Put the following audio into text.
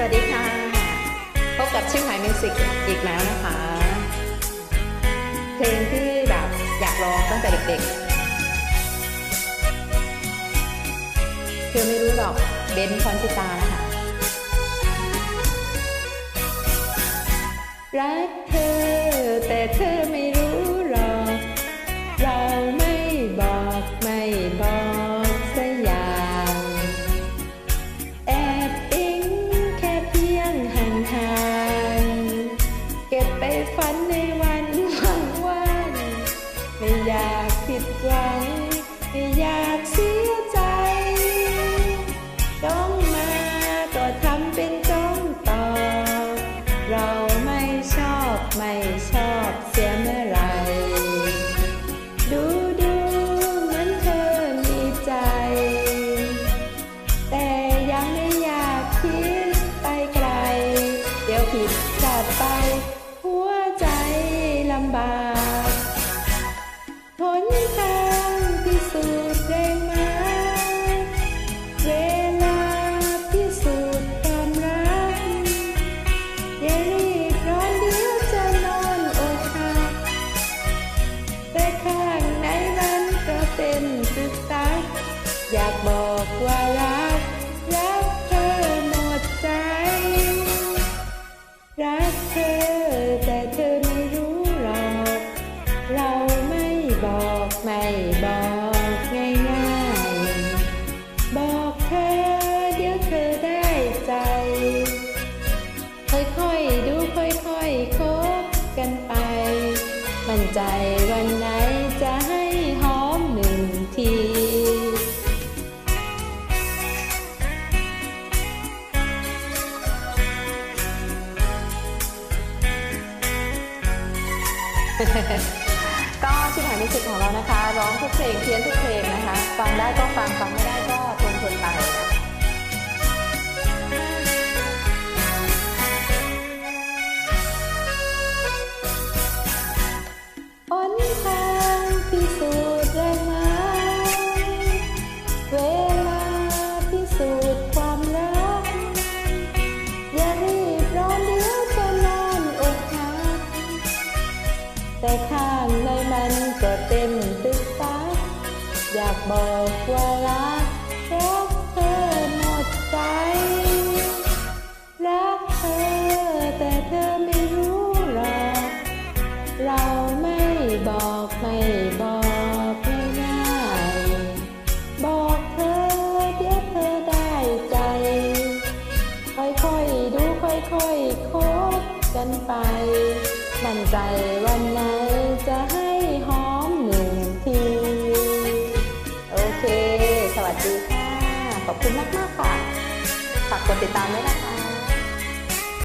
สวัสดีค่ะ พบกับชิ่งหายมิวสิกอีกแล้วนะคะ เพลงที่แบบอยากร้องตั้งแต่เด็กๆ คือไม่รู้หรอกเบนซ์พรชิตานะคะ รักเธอแต่เธอไม่ ดหวังอยากเสียใจ ต้องมาก็ทำเป็นจ้องต่อ เราไม่ชอบไม่ชอบเสียเมื่อ อ แต่เธอไม่รู้หรอก เราไม่บอกไม่บอกง่ายๆบอกเธอเดี๋ยวเธอได้ใจ ค่อยๆดูค่อยๆคบกันไป มั่นใจวันไหนจะให้หอมหนึ่งที ก็ชิ่หายมิวสิกของเรานะคะ ร้องทุกเพลงเพี้ยนทุกเพลงนะคะ ฟังได้ก็ฟังฟังไม่ได้ก็ทนทนไป เต็มตึกตักอยากบอกว่ารักรักเธอหมดใจ รักเธอแต่เธอไม่รู้หรอกเราไม่บอกไม่บอกง่ายบอกเธอเดี๋ยวเธอได้ใจ ค่อยๆดูค่อยๆคบกันไป มั่นใจวันไหนจะ วัสดีค่ะ ขอบคุณมากๆค่ะ ฝากกดติดตามด้วยนะคะ